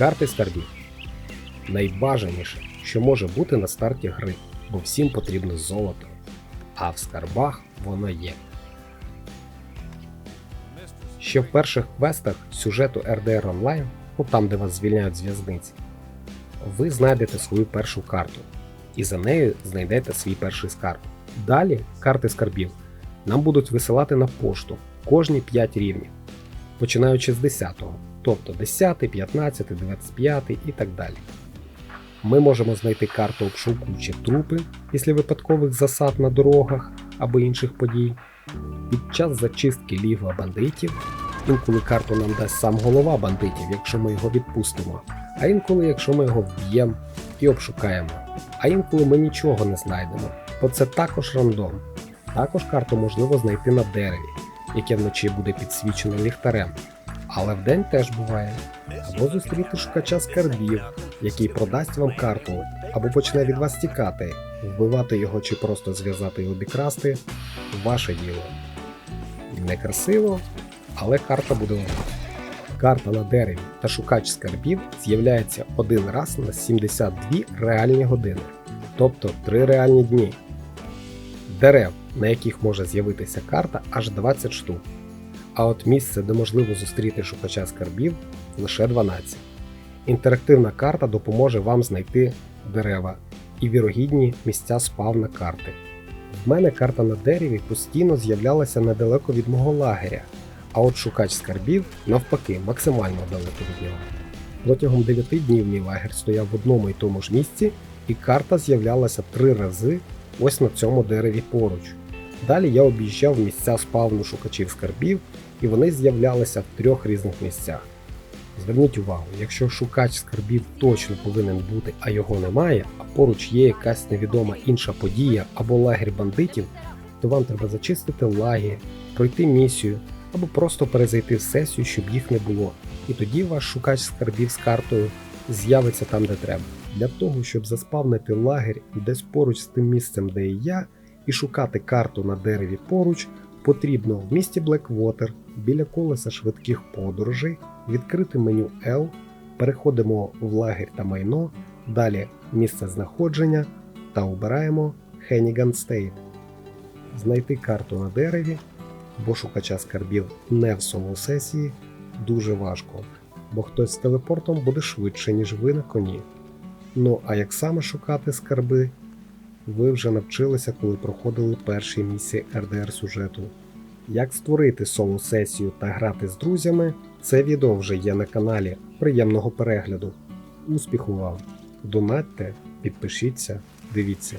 Карти скарбів. Найбажаніше, що може бути на старті гри, бо всім потрібно золото. А в скарбах воно є. Ще в перших квестах сюжету RDR Online, ну там де вас звільняють з в'язниці, ви знайдете свою першу карту, і за нею знайдете свій перший скарб. Далі карти скарбів нам будуть висилати на пошту кожні 5 рівнів, починаючи з 10-го, тобто 10, 15, 25 і так далі. Ми можемо знайти карту обшуку чи трупи після випадкових засад на дорогах або інших подій. Під час зачистки лігва бандитів, інколи карту нам дасть сам голова бандитів, якщо ми його відпустимо, а інколи, якщо ми його вб'ємо і обшукаємо. А інколи ми нічого не знайдемо, бо це також рандом. Також карту можливо знайти на дереві, яке вночі буде підсвічене ліхтарем. Але вдень теж буває. Або зустріти шукача скарбів, який продасть вам карту, або почне від вас тікати, вбивати його чи просто зв'язати і обікрасти ваше діло. Некрасиво, але карта буде у. Карта на дереві та шукач скарбів з'являється один раз на 72 реальні години, тобто 3 реальні дні. Дерев, на яких може з'явитися карта, аж 20 штук. А от місце, де можливо зустріти шукача скарбів, лише 12. Інтерактивна карта допоможе вам знайти дерева і вірогідні місця спавна карти. В мене карта на дереві постійно з'являлася недалеко від мого лагеря, а от шукач скарбів, навпаки, максимально далеко від нього. Протягом 9 днів мій лагерь стояв в одному і тому ж місці, і карта з'являлася три рази ось на цьому дереві поруч. Далі я об'їжджав місця спавну шукачів скарбів, і вони з'являлися в трьох різних місцях. Зверніть увагу, якщо шукач скарбів точно повинен бути, а його немає, а поруч є якась невідома інша подія або лагерь бандитів, то вам треба зачистити лаги, пройти місію або просто перезайти в сесію, щоб їх не було. І тоді ваш шукач скарбів з картою з'явиться там, де треба. Для того, щоб заспавнити лагерь десь поруч з тим місцем, де і я, і шукати карту на дереві поруч, потрібно в місті Блеквотер біля колеса швидких подорожей відкрити меню L, переходимо в лагерь та майно, далі місце знаходження та обираємо Хеніган Стейт. Знайти карту на дереві, бо шукача скарбів не в соло сесії дуже важко, бо хтось з телепортом буде швидше, ніж ви на коні. Ну а як саме шукати скарби, ви вже навчилися, коли проходили перші місії RDR сюжету. Як створити соло сесію та грати з друзями, це відео вже є на каналі. Приємного перегляду. Успіху вам! Донатьте, підпишіться, дивіться.